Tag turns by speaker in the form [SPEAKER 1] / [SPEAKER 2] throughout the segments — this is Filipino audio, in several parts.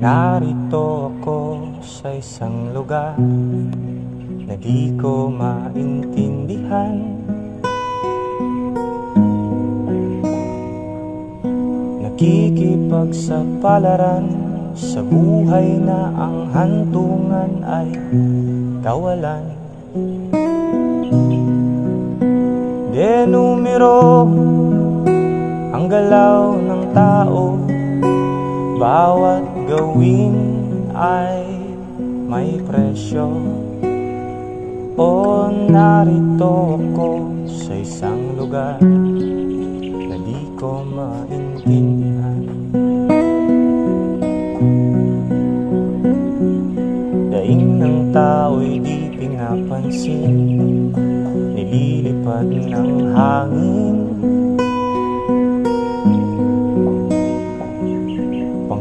[SPEAKER 1] Narito ako sa isang lugar na di ko maintindihan. Nakikipagsapalaran sa buhay na ang hantungan ay kawalan. Denumero ang galaw ng tao Bawat gawin ay may presyo. O narito ako sa isang lugar Na di ko maintindihan. Daing ng tao'y di pinapansin. Nililipad ng hangin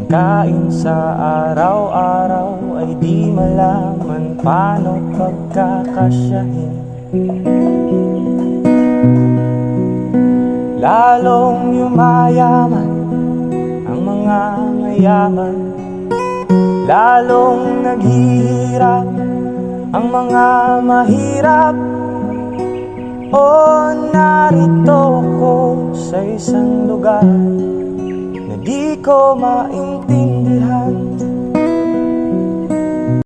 [SPEAKER 1] Pangkain sa araw-araw ay di malaman paano pagkakasyahin. Lalong yumayaman ang mga mayaman. Lalong naghihirap ang mga mahirap. O narito ko sa isang lugar ko maintindihan